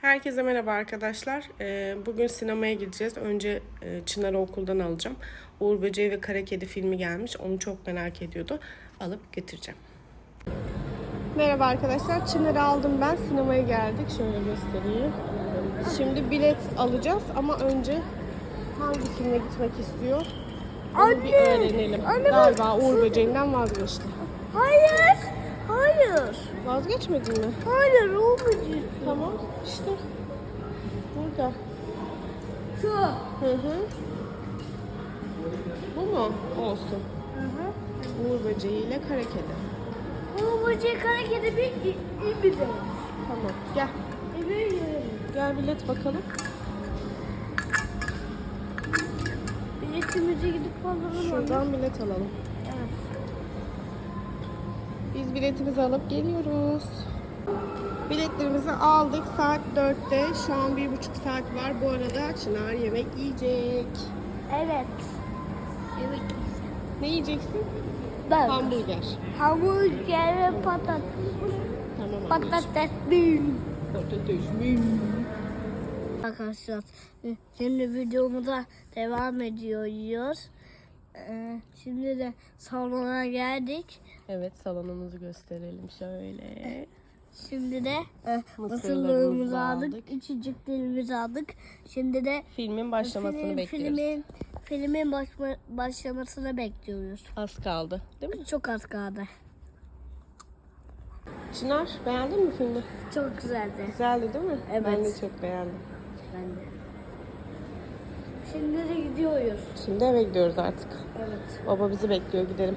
Herkese merhaba arkadaşlar. Ee, Bugün sinemaya gideceğiz. Önce e, Çınar'ı okuldan alacağım. Uğur Böceği ve Kara Kedi filmi gelmiş. Onu çok merak ediyordu. Alıp götüreceğim. Merhaba arkadaşlar. Çınar'ı aldım ben. Sinemaya geldik. Şöyle göstereyim. Şimdi bilet alacağız ama önce hangi filme gitmek istiyor? Onu bir Anne! öğrenelim. Anne, Galiba Uğur Böceği'nden vazgeçti. Hayır. Hayır. Vazgeçmedin mi? Hayır olmayacak. İşte Burada. Şu. Hı hı. Bu mu? Olsun. Hı hı. Uğur böceğiyle kara kedi. Bu böcek hareketi bir iyi bir de. Tamam. Gel. Evet. Gel bilet bakalım. Biletimize gidip alalım. Şuradan bilet alalım. Evet. Biz biletimizi alıp geliyoruz. Biletlerimizi aldık. Saat 4'te. Şu an bir buçuk saat var. Bu arada Çınar yemek yiyecek. Evet. Evet. Ne yiyeceksin? Ben. Hamburger. Hamburger ve patates. Tamam. Patates bin. Patates mi? Arkadaşlar şimdi videomuza devam ediyoruz. Ee, Şimdi de salona geldik. Evet salonumuzu gösterelim şöyle. Şimdi de e, Mısırlarımızı mısırlarımızı aldık, aldık. içeceklerimizi aldık. Şimdi de Filmin başlamasını film- bekliyoruz. filmin filmin başma- başlamasını bekliyoruz. Az kaldı değil mi? Çok az kaldı. Çınar beğendin mi filmi? Çok güzeldi. Güzeldi değil mi? Evet. Ben de çok beğendim. Ben de. Şimdi de gidiyoruz. Şimdi eve gidiyoruz artık. Evet. Baba bizi bekliyor gidelim.